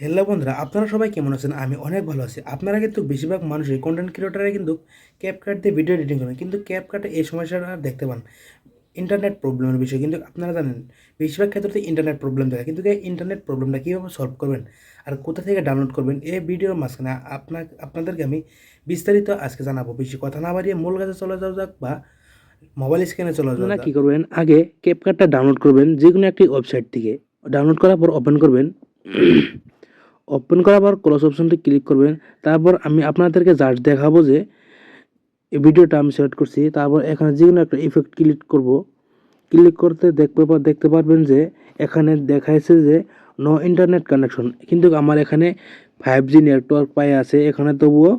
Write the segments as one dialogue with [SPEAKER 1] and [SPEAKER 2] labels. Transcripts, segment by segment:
[SPEAKER 1] Hello বন্ধুরা আপনারা সবাই কেমন আছেন? আমি অনেক ভালো আছি। আপনারা কিন্তু বেশিরভাগ মানুষই কন্টেন্ট ক্রিয়েটারে কিন্তু ক্যাপ কাট দিয়ে ভিডিও এডিটিং করেন। কিন্তু ক্যাপ কাটে এই সমস্যাটা দেখতে পান। ইন্টারনেট প্রবলেমের বিষয়। কিন্তু আপনারা জানেন বেশিরভাগ ক্ষেত্রে ইন্টারনেট প্রবলেম থাকে। কিন্তু এই ইন্টারনেট প্রবলেমটা কীভাবে সলভ করবেন? আর কোথা থেকে ডাউনলোড করবেন? এই ভিডিওর মাঝখানে আপনার আপনাদেরকে আমি বিস্তারিত আজকে জানাব। বেশি কথা না বাড়িয়ে মূল কাজে চলে যাওয়া যাক বা মোবাইল স্ক্রিনে চলে যাওয়া যাক।
[SPEAKER 2] কি করবেন? আগে ক্যাপকাটটা ডাউনলোড করবেন। যে কোনো একটি ওয়েবসাইট থেকে। ডাউনলোড করার পর ওপেন করবেন। ওপেন করার পর ক্রস অপশনটি ক্লিক করবেন। তারপর আমি আপনাদেরকে জাস্ট দেখাবো যে ভিডিওটা আমি সিলেক্ট করছি। তারপর এখানে যে কোনো একটা ইফেক্ট ক্লিক করব। ক্লিক করতে দেখতে দেখতে পারবেন যে এখানে দেখাইছে যে নো ইন্টারনেট কানেকশন কিন্তু আমার এখানে ফাইভ জি নেটওয়ার্ক পাই আছে। এখানে তবুও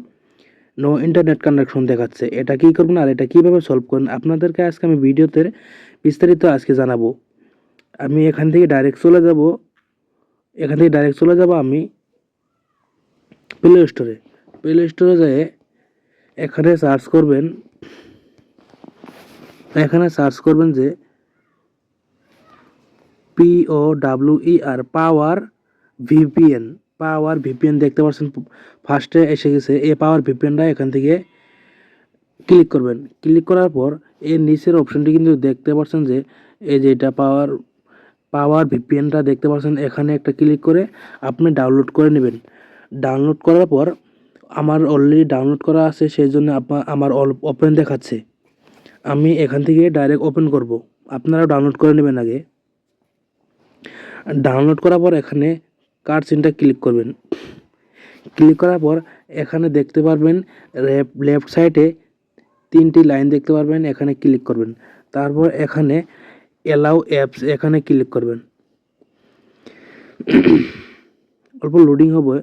[SPEAKER 2] নো ইন্টারনেট কানেকশন দেখাচ্ছে। এটা কী করবেন আর এটা কীভাবে সলভ করবেন আপনাদেরকে আজকে আমি ভিডিওতে বিস্তারিত আজকে জানাব। আমি এখান থেকে ডাইরেক্ট চলে যাব। এখান থেকে ডাইরেক্ট চলে যাব আমি প্লে স্টোরে প্লে স্টোরে যেয়ে এখানে সার্চ করবেন, এখানে সার্চ করবেন যে P O W R power VPN power VPN দেখতে পাচ্ছেন ফার্স্টে এসে গেছে, এই পাওয়ার ভিপিএনটা এখান থেকে ক্লিক করবেন। ক্লিক করার পর, এর নিচের অপশনটি কিন্তু দেখতে পাচ্ছেন যে, এই যে এটা পাওয়ার পাওয়ার ভিপিএনটা দেখতে পাচ্ছেন, এখানে একটা ক্লিক করে আপনি ডাউনলোড করে নেবেন। ডাউনলোড করার পর আমার অলরেডি ডাউনলোড করা আছে সেই জন্য আমার ওপেন দেখাচ্ছে। আমি এখান থেকে ডাইরেক্ট ওপেন করব। আপনারা ডাউনলোড করে নেবেন আগে। ডাউনলোড করার পর এখানে কার্ড সিনটা ক্লিক করবেন। ক্লিক করার পর এখানে দেখতে পারবেন লেফট সাইডে তিনটি লাইন দেখতে পারবেন, এখানে ক্লিক করবেন। তারপর এখানে অ্যালাউ অ্যাপস এখানে ক্লিক করবেন। অল্প লোডিং হবে।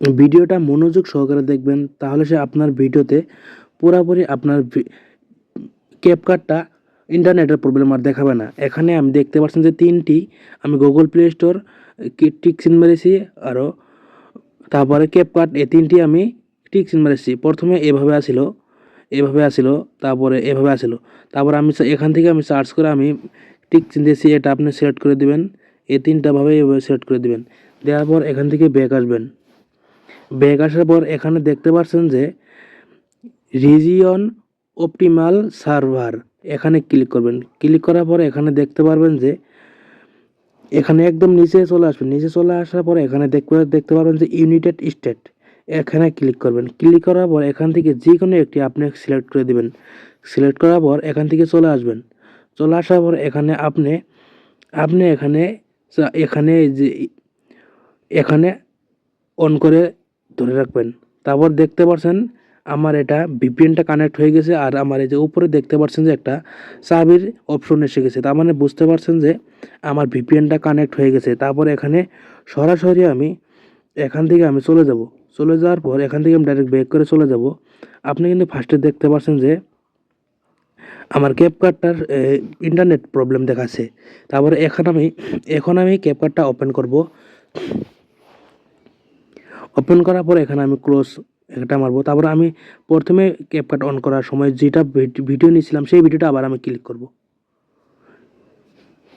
[SPEAKER 2] ভিডিওটা মনোযোগ সহকারে দেখবেন, তাহলে সে আপনার ভিডিওতে পুরোপুরি আপনার ক্যাপকাটটা ইন্টারনেটের প্রবলেম আর দেখাবে না। এখানে আমি দেখতে পাচ্ছেন যে তিনটি, আমি Google Play Store tick sign মেরেছি আরও তারপরে ক্যাপকাট এই তিনটি আমি টিক সিন মেরেছি। প্রথমে এভাবে আসিল এভাবে আসিল, তারপরে এভাবে আসিল। তারপর আমি এখান থেকে আমি সার্চ করে আমি টিক চিন দিয়েছি, এটা আপনি সিলেক্ট করে দিবেন। এই তিনটাভাবে এভাবে সিলেক্ট করে দিবেন। দেওয়ার পর এখান থেকে ব্যাক আসবেন। ব্যাক আসার পর এখানে দেখতে পাচ্ছেন যে রিজিয়ন অপটিমাল সার্ভার এখানে ক্লিক করবেন। ক্লিক করার পর এখানে দেখতে পারবেন যে এখানে একদম নিচে চলে আসবেন নিচে চলে আসার পর এখানে দেখতে দেখতে পারবেন যে ইউনাইটেড স্টেট এখানে ক্লিক করবেন। ক্লিক করার পর এখান থেকে যে কোনো একটি আপনি সিলেক্ট করে দিবেন। সিলেক্ট করার পর এখান থেকে চলে আসবেন। চলে আসার পর এখানে আপনি আপনি এখানে এখানে যে, এখানে অন করে ধরে রাখবেন। তারপর দেখতে পাচ্ছেন আমার এটা ভিপিএনটা কানেক্ট হয়ে গেছে আর আমার এই যে উপরে দেখতে পাচ্ছেন যে একটা চাবির অপশন এসে গেছে। তার মানে বুঝতে পারছেন যে আমার ভিপিএনটা কানেক্ট হয়ে গেছে। তারপর এখানে সরাসরি আমি এখান থেকে আমি চলে যাব। চলে যাওয়ার পর এখান থেকে আমি ডাইরেক্ট ব্যাক করে চলে যাব। আপনি কিন্তু ফার্স্টে দেখতে পাচ্ছেন যে আমার ক্যাপকার্টটার ইন্টারনেট প্রবলেম দেখাচ্ছে। তারপরে এখন আমি এখন আমি ক্যাপকার্টটা ওপেন করব। ওপেন করার পর এখানে আমি ক্লোজ একটা মারবো। তারপর আমি প্রথমে ক্যাপকার্ট অন করার সময় যেটা ভিডিও নিয়েছিলাম, সেই ভিডিওটা আবার আমি ক্লিক করব।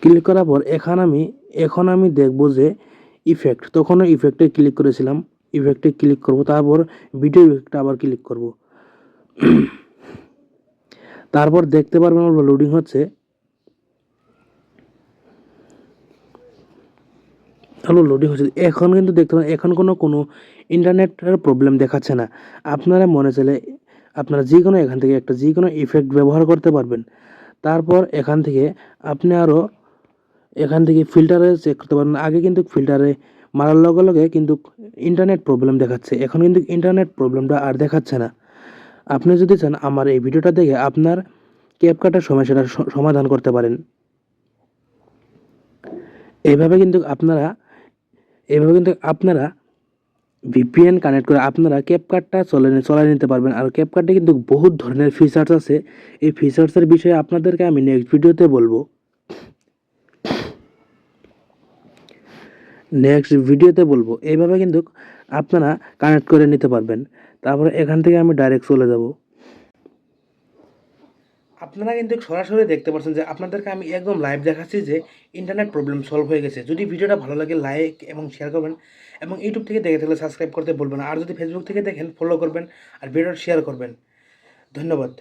[SPEAKER 2] ক্লিক করার পর এখন আমি এখন আমি দেখব যে ইফেক্ট তখনও ইফেক্টে ক্লিক করেছিলাম। ইফেক্টে ক্লিক করব, তারপর ভিডিও ইফেক্টটা আবার ক্লিক করব। তারপর দেখতে পারবেন আমার লোডিং হচ্ছে। হলো লোডিং হচ্ছে। এখন কিন্তু দেখতে পারেন এখন কোনো কোনো ইন্টারনেটের প্রবলেম দেখাচ্ছে না। আপনারা মনে চলে আপনারা যে কোনো এখান থেকে একটা, যে কোনো ইফেক্ট ব্যবহার করতে পারবেন। তারপর এখান থেকে আপনি আরও এখান থেকে ফিল্টারে চেক করতে পারেন। আগে কিন্তু ফিল্টারে মারার লগে লগে কিন্তু ইন্টারনেট প্রবলেম দেখাচ্ছে। এখন কিন্তু ইন্টারনেট প্রবলেমটা আর দেখাচ্ছে না। আপনি যদি চান আমার এই ভিডিওটা দেখে আপনার ক্যাব কাটার সমস্যাটার স- সমাধান করতে পারেন। এইভাবে কিন্তু আপনারা এইভাবে কিন্তু আপনারা ভিপিএন কানেক্ট করে আপনারা ক্যাপকার্টটা চলে চলাই নিতে পারবেন। আর ক্যাপকার্টে কিন্তু বহুত ধরনের ফিচার্স আছে। এই ফিচার্সের বিষয়ে আপনাদেরকে আমি নেক্সট ভিডিওতে বলব। নেক্সট ভিডিওতে বলব। এইভাবে কিন্তু আপনারা কানেক্ট করে নিতে পারবেন। তারপরে এখান থেকে আমি ডাইরেক্ট চলে যাব। আপনারা কিন্তু সরাসরি দেখতে পাচ্ছেন যে আপনাদেরকে আমি একদম লাইভ দেখাচ্ছি যে ইন্টারনেট প্রবলেম সলভ হয়ে গেছে। যদি ভিডিওটা ভালো লাগে লাইক এবং শেয়ার করবেন এবং ইউটিউব থেকে দেখে থাকলে সাবস্ক্রাইব করতে বলবেন আর যদি ফেসবুক থেকে দেখেন ফলো করবেন আর ভিডিওটা শেয়ার করবেন। ধন্যবাদ।